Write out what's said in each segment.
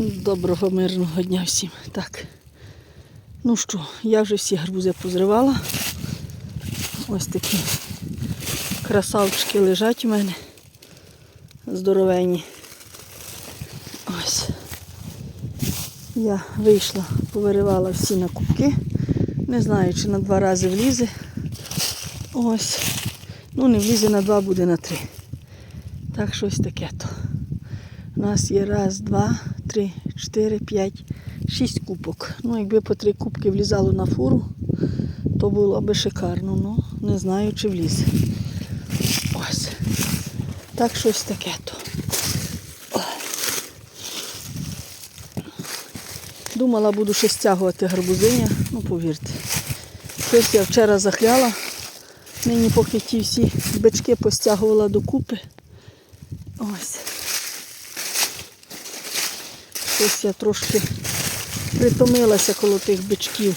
Доброго мирного дня всім. Так. Ну що, я вже всі гарбузи позривала. Ось такі красавчики лежать у мене. Здоровенні. Ось. Я вийшла, повиривала всі на кубки. Не знаю, чи на два рази влізе. Ось. Ну, не влізе на два, буде на три. Так, щось таке то. У нас є раз, два, три, чотири, п'ять, шість кубок. Ну, якби по три кубки влізало на фуру, то було би шикарно. Ну, не знаю, чи влізе. Ось. Так щось таке то. Думала, буду ще стягувати гарбузиня, ну повірте. Щось я вчора захляла. Нині поки ті всі бички постягувала докупи. Ось. Щось я трошки притомилася коло тих бичків.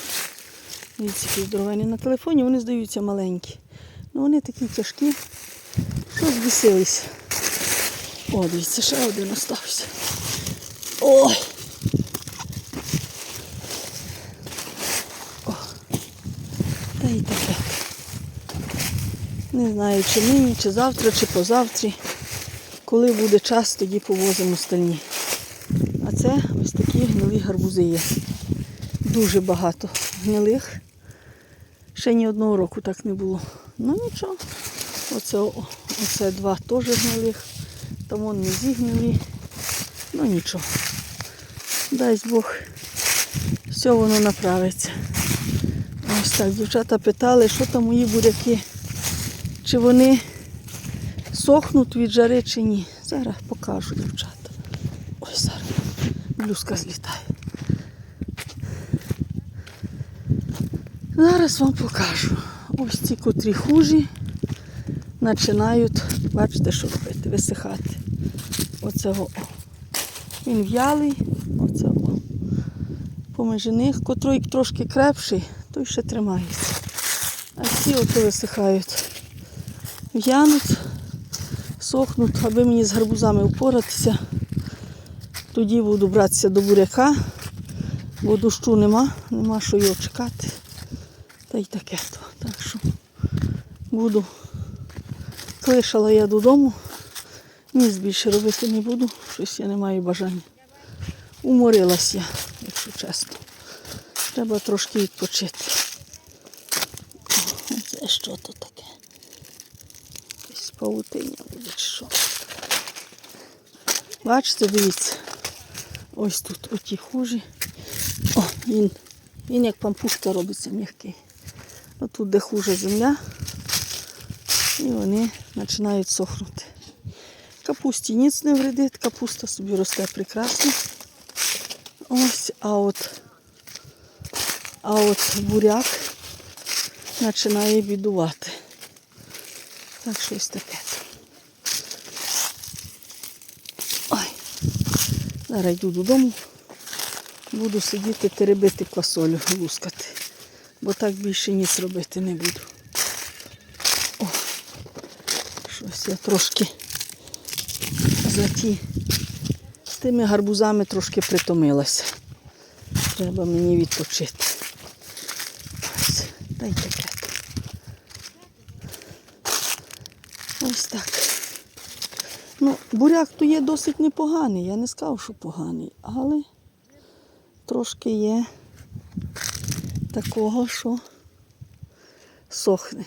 Які на телефоні, вони здаються маленькі. Ну вони такі тяжкі, що збісилися. О, дивіться, ще один остався. Ой! О. Та й таке. Не знаю, чи нині, чи завтра, чи позавтрі. Коли буде час, тоді повозимо стальні. Це ось такі гнилі гарбузи є. Дуже багато гнилих. Ще ні одного року так не було. Ну нічого. Оце, оце два теж гнилих. Там вон не зігнилі. Ну нічого. Дасть Бог. Все воно направиться. Ось так, дівчата питали, що там мої буряки. Чи вони сохнуть від жари чи ні. Зараз покажу, дівчата. Блюзка злітає. Зараз вам покажу. Ось ці котрі хужі починають, бачите, що робити, висихати. Оцього. Він в'ялий, оцього. Поміж них, котрий трошки крепший, той ще тримається. А ці ото висихають. В'януть, сохнуть, аби мені з гарбузами впоратися. Тоді буду братися до буряка, бо дощу нема, нема що його чекати. Та й таке то. Так що буду. Клишала я додому. Ніц більше робити не буду, щось я не маю бажання. Уморилась я, якщо чесно. Треба трошки відпочити. О, Це що то таке? Якесь павутиння буде що. Бачите, дивіться. Ось тут оті хужі. О, він, він як пампушка робиться м'який. Отут, де хужа земля, і вони починають сохнути. Капусті ніц не вредить, капуста собі росте прекрасно. Ось, а от, а от буряк починає бідувати. Так щось таке. Зараз йду додому. Буду сидіти, теребити квасолю, лускати. Бо так більше ніц робити не буду. О, щось я трошки за ті з тими гарбузами трошки притомилася. Треба мені відпочити. Ось, та й. Ось так. Ну, буряк то є досить непоганий. Я не сказав, що поганий, але трошки є такого, що сохне.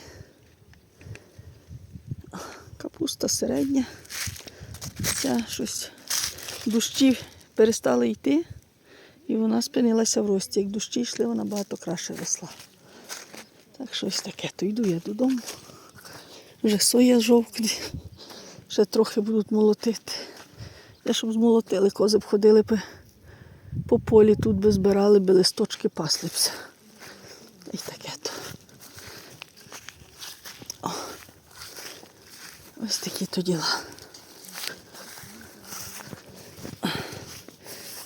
Капуста середня. Ця щось дощі перестали йти, і вона спинилася в рості. Як дощі йшли, вона багато краще росла. Так щось таке. То йду я додому. Вже соя жовкне. Ще трохи будуть молотити. Я щоб змолотили, кози б ходили б по полі, тут би збирали, би листочки пасли бся. І таке то. О. Ось такі то діла.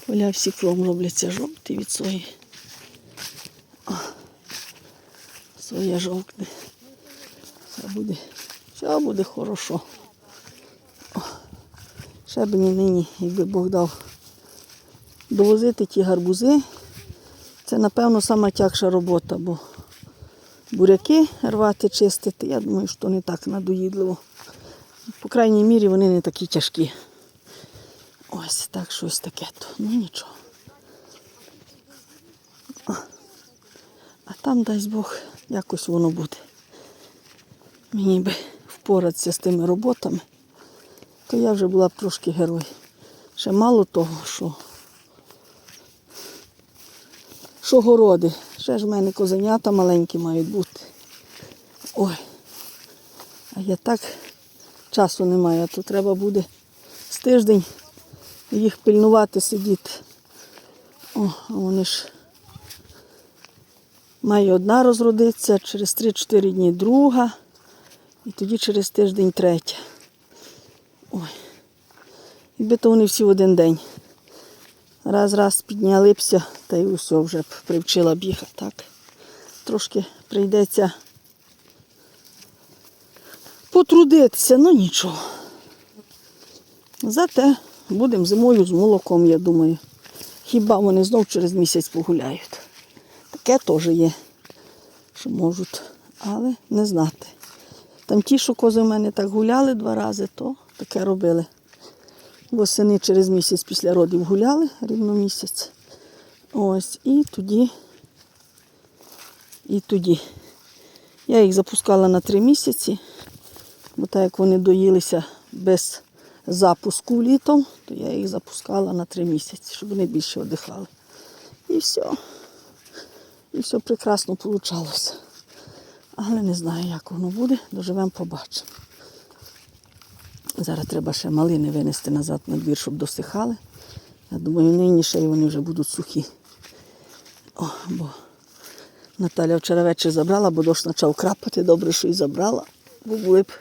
Поля всі кром робляться жовті від сої. О. Соя жовкне. Все буде, все буде хорошо. Ще б не нині, якби Бог дав довозити ті гарбузи. Це, напевно, сама тягша робота, бо буряки рвати, чистити, я думаю, що не так надоїдливо. По крайній мірі вони не такі тяжкі. Ось так щось таке то. Ну нічого. А, там, дасть Бог, якось воно буде. Мені би впоратися з тими роботами, то я вже була б трошки герой. Ще мало того, що, що городи. Ще ж в мене козенята маленькі мають бути. Ой. А я так часу немає, а то треба буде з тиждень їх пильнувати, сидіти. О, а вони ж має одна розродитися, через 3-4 дні друга, і тоді через тиждень третя. Ой. Якби то вони всі в один день. Раз-раз піднялися, та й усе вже б привчила б їх, а так. Трошки прийдеться потрудитися, ну нічого. Зате будемо зимою з молоком, я думаю. Хіба вони знов через місяць погуляють. Таке теж є, що можуть, але не знати. Там ті, що кози в мене так гуляли два рази, то таке робили. Восени через місяць після родів гуляли, рівно місяць. Ось, і тоді, і тоді. Я їх запускала на три місяці, бо так як вони доїлися без запуску літом, то я їх запускала на три місяці, щоб вони більше одихали. І все. І все прекрасно вийшло. Але не знаю, як воно буде, доживемо, побачимо. Зараз треба ще малини винести назад на двір, щоб досихали. Я думаю, нині ще вони вже будуть сухі. О, бо Наталя вчора ввечері забрала, бо дощ почав крапати, добре, що і забрала, бо були б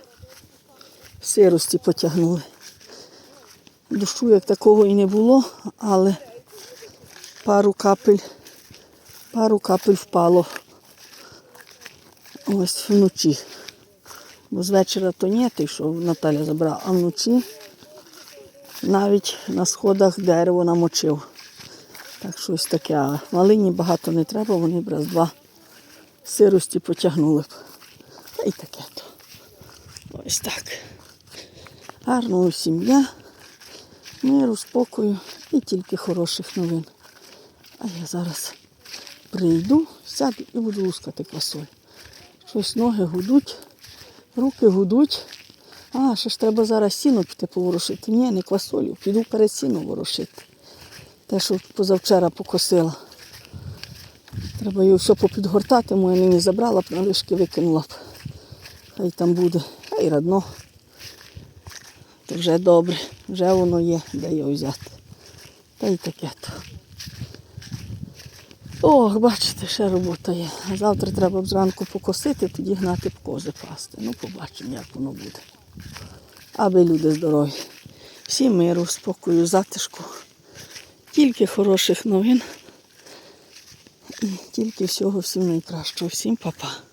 сирості потягнули. Дощу як такого і не було, але пару капель, пару капель впало. Ось вночі. Бо з вечора то ні, той, що Наталя забрала, а вночі навіть на сходах дерево намочив. Так щось таке. А малині багато не треба, вони б раз два сирості потягнули б. Та й таке то. Ось так. Гарного сім'я, миру, спокою і тільки хороших новин. А я зараз прийду, сяду і буду лускати квасоль. Щось ноги гудуть, руки гудуть. А, ще ж треба зараз сіно піти поворушити. Ні, не квасолю, піду перед сіно ворушити. Те, що позавчора покосила. Треба його все попідгортати, моя нині забрала б, на лишки викинула б. Хай там буде, хай радно. То вже добре, вже воно є, де його взяти. Та й таке то. Ох, бачите, ще робота є. Завтра треба зранку покосити, тоді гнати б кози пасти. Ну, побачимо, як воно буде. Аби люди здорові. Всім миру, спокою, затишку. Тільки хороших новин. І тільки всього всім найкращого. Всім па-па.